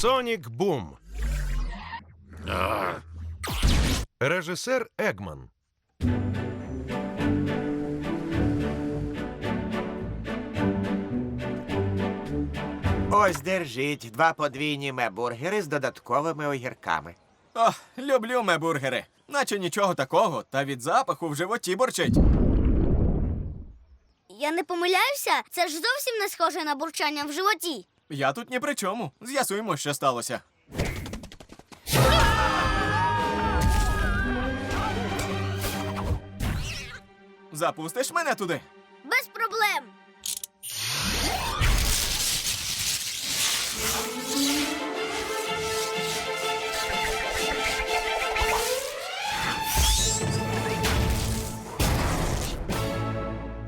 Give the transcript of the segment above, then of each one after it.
Сонік Бум. Режисер Егман. Ось держіть два подвійні мебургери з додатковими огірками. О, люблю мебургери. Наче нічого такого, та від запаху в животі борчить. Я не помиляюся, це ж зовсім не схоже на бурчання в животі. Я тут ні при чому. З'ясуємо, що сталося. Запустиш мене туди? Без проблем.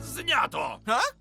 Знято! А? А!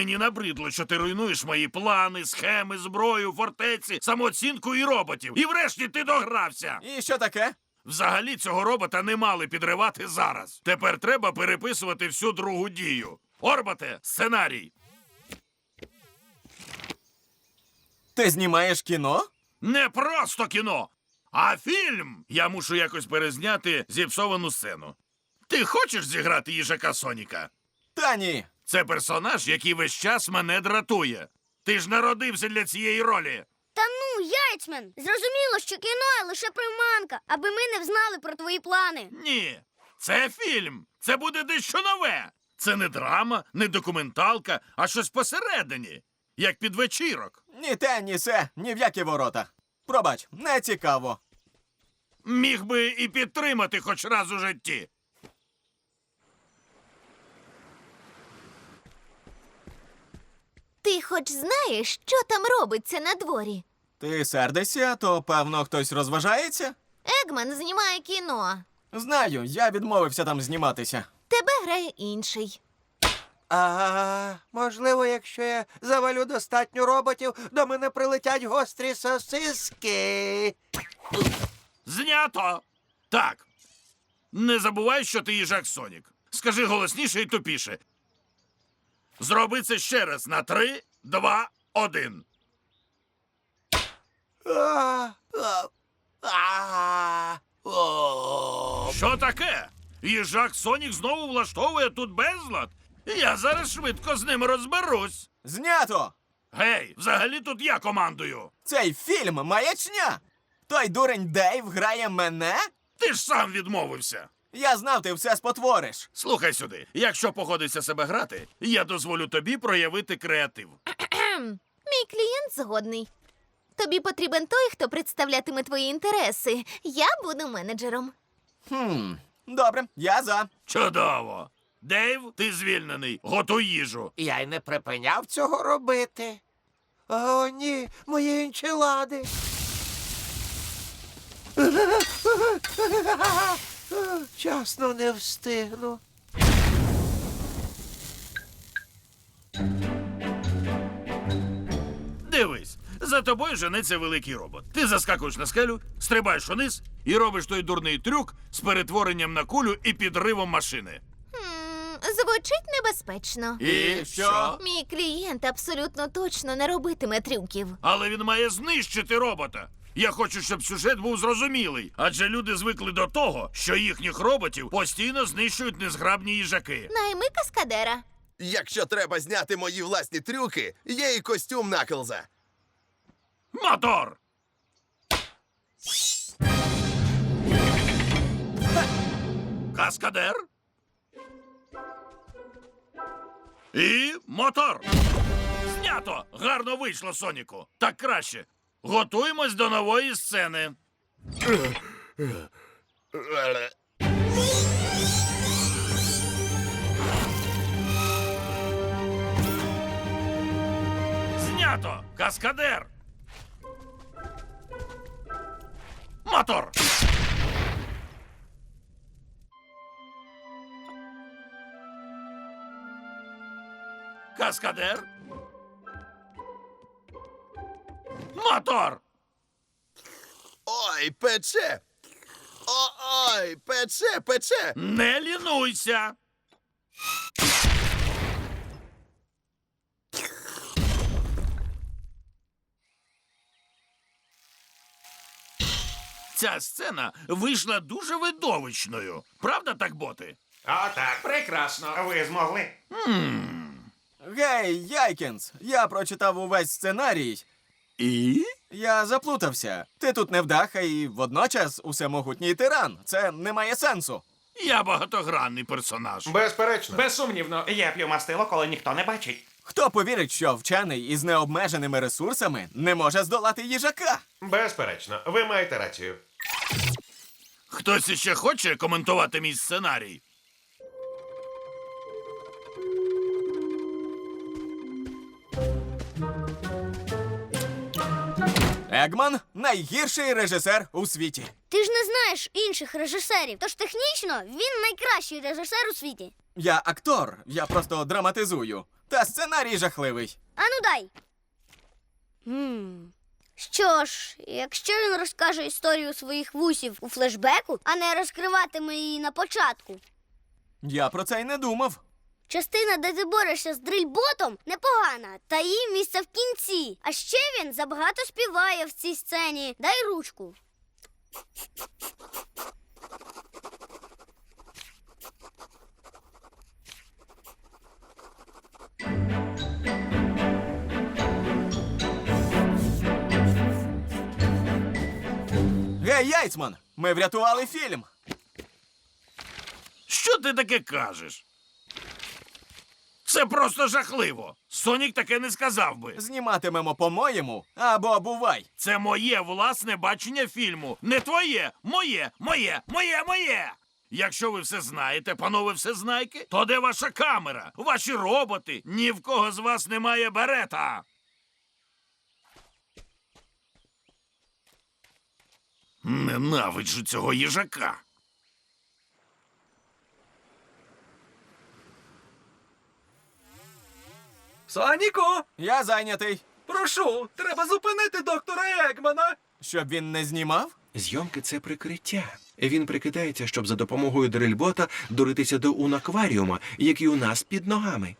Мені набридло, що ти руйнуєш мої плани, схеми, зброю, фортеці, самооцінку і роботів. І врешті ти догрався. І що таке? Взагалі цього робота не мали підривати зараз. Тепер треба переписувати всю другу дію. Орбате, сценарій. Ти знімаєш кіно? Не просто кіно, а фільм. Я мушу якось перезняти зіпсовану сцену. Ти хочеш зіграти їжака Соніка? Та ні. Це персонаж, який весь час мене дратує. Ти ж народився для цієї ролі. Та ну, яйцмен! Зрозуміло, що кіно лише приманка, аби ми не взнали про твої плани. Ні, це фільм. Це буде дещо нове. Це не драма, не документалка, а щось посередині, як під вечірок. Ні те, ні се, ні в які ворота. Пробач, не цікаво. Міг би і підтримати хоч раз у житті. Ти хоч знаєш, що там робиться на дворі? Ти сердишся, то певно хтось розважається? Егман знімає кіно. Знаю, я відмовився там зніматися. Тебе грає інший. А можливо, якщо я завалю достатньо роботів, до мене прилетять гострі сосиски. Знято. Так. Не забувай, що ти їжак Сонік. Скажи голосніше і тупіше. Зроби це ще раз на три, два, один. Що таке? Їжак Сонік знову влаштовує тут безлад? Я зараз швидко з ним розберусь. Знято! Гей, взагалі тут я командую. Цей фільм маячня! Той дурень Дейв грає мене? Ти ж сам відмовився. Я знав, ти все спотвориш. Слухай сюди, якщо погодишся себе грати, я дозволю тобі проявити креатив. Мій клієнт згодний. Тобі потрібен той, хто представлятиме твої інтереси. Я буду менеджером. Хм, добре, я за. Чудово. Дейв, ти звільнений. Готуй їжу. Я й не припиняв цього робити. О, ні, мої інчелади. Часно не встигну. Дивись, за тобою женеться великий робот. Ти заскакуєш на скелю, стрибаєш униз і робиш той дурний трюк з перетворенням на кулю і підривом машини. Звучить небезпечно. І що? Мій клієнт абсолютно точно не робитиме трюків. Але він має знищити робота. Я хочу, щоб сюжет був зрозумілий, адже люди звикли до того, що їхніх роботів постійно знищують незграбні їжаки. Найми каскадера. Якщо треба зняти мої власні трюки, є і костюм Наклза. Мотор! Каскадер. І мотор. Знято! Гарно вийшло, Соніку. Так краще. Готуємось до нової сцени. Знято! Каскадер! Мотор! Каскадер? Мотор! Ой, пече! Ой, пече, пече! Не лінуйся! Ця сцена вийшла дуже видовищною. Правда, так боти? Отак, прекрасно. Ви змогли. Гей, Яйкінс, я прочитав увесь сценарій і? Я заплутався. Ти тут невдаха і водночас усемогутній тиран. Це не має сенсу. Я багатогранний персонаж. Безперечно. Безсумнівно, я п'ю мастило, коли ніхто не бачить. Хто повірить, що вчений із необмеженими ресурсами не може здолати їжака? Безперечно. Ви маєте рацію. Хтось іще хоче коментувати мій сценарій? Егман найгірший режисер у світі. Ти ж не знаєш інших режисерів, тож технічно він найкращий режисер у світі. Я актор, я просто драматизую. Та сценарій жахливий. Ану дай. Хм. Що ж, якщо він розкаже історію своїх вусів у флешбеку, а не розкриватиме її на початку. Я про це й не думав. Частина, де ти борешся з дрильботом, непогана, та її місце в кінці. А ще він забагато співає в цій сцені. Дай ручку. Гей, Яйцман, ми врятували фільм. Що ти таке кажеш? Це просто жахливо. Сонік таке не сказав би. Зніматимемо по-моєму або бувай. Це моє власне бачення фільму. Не твоє, моє, моє, моє, моє. Якщо ви все знаєте, панове всезнайки, то де ваша камера? Ваші роботи? Ні в кого з вас немає берета. Ненавиджу цього їжака. Соніку, Я зайнятий. прошу, треба зупинити доктора Егмана. Щоб він не знімав? Зйомки це прикриття. Він прикидається, щоб за допомогою дрильбота дуритися до унакваріума, який у нас під ногами.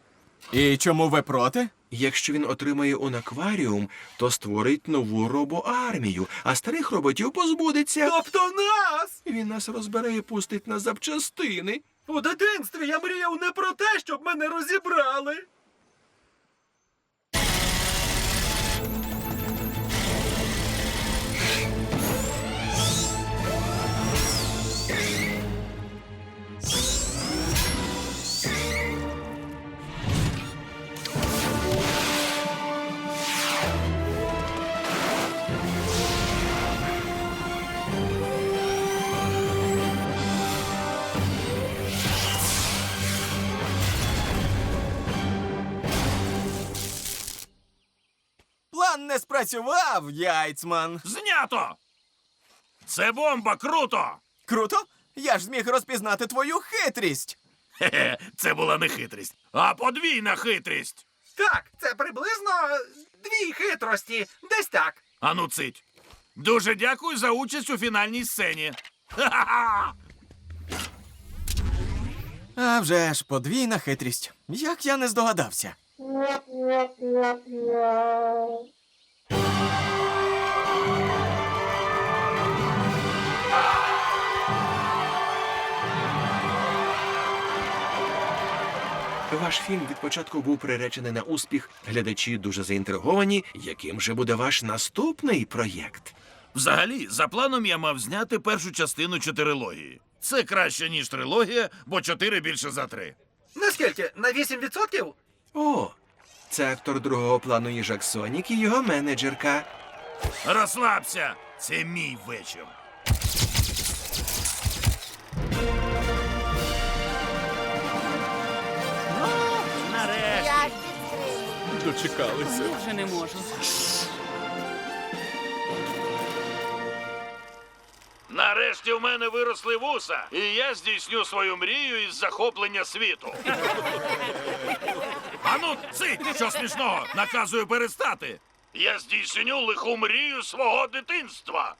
І чому ви проти? Якщо він отримає унакваріум, то створить нову робоармію, а старих роботів позбудеться. Тобто нас! Він нас розбере і пустить на запчастини. У дитинстві я мріяв не про те, щоб мене розібрали. Не спрацював, Яйцман. Знято! Це бомба, круто! Круто? Я ж зміг розпізнати твою хитрість. Хе-хе, це була не хитрість, а подвійна хитрість. Так, це приблизно дві хитрості. Десь так. Ану цить. Дуже дякую за участь у фінальній сцені. Ха-ха-ха! А вже ж подвійна хитрість. Як я не здогадався. Ваш фільм від початку був приречений на успіх. Глядачі дуже заінтриговані. Яким же буде ваш наступний проєкт? Взагалі, за планом я мав зняти першу частину чотирилогії. Це краще, ніж трилогія, бо чотири більше за три. Наскільки? На 8%? О, це актор другого плану їжак Сонік і його менеджерка. Розслабся! Це мій вечір. Підтримую. Я вже не можу. Нарешті в мене виросли вуса, і я здійсню свою мрію із захоплення світу. Ану, цить, що смішного, наказую перестати. Я здійсню лиху мрію свого дитинства.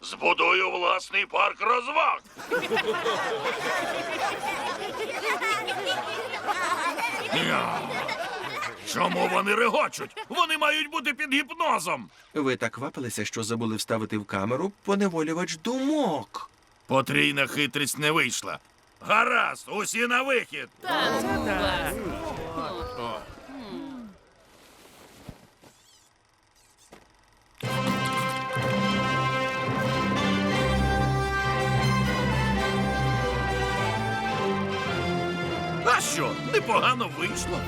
Збудую власний парк розваг. Чому вони регочуть? Вони мають бути під гіпнозом. Ви так квапилися, що забули вставити в камеру поневолювач думок. Потрійна хитрість не вийшла. Гаразд, усі на вихід. А що, непогано вийшло.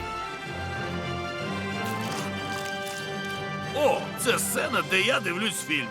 О, це сцена, де я дивлюсь фільм.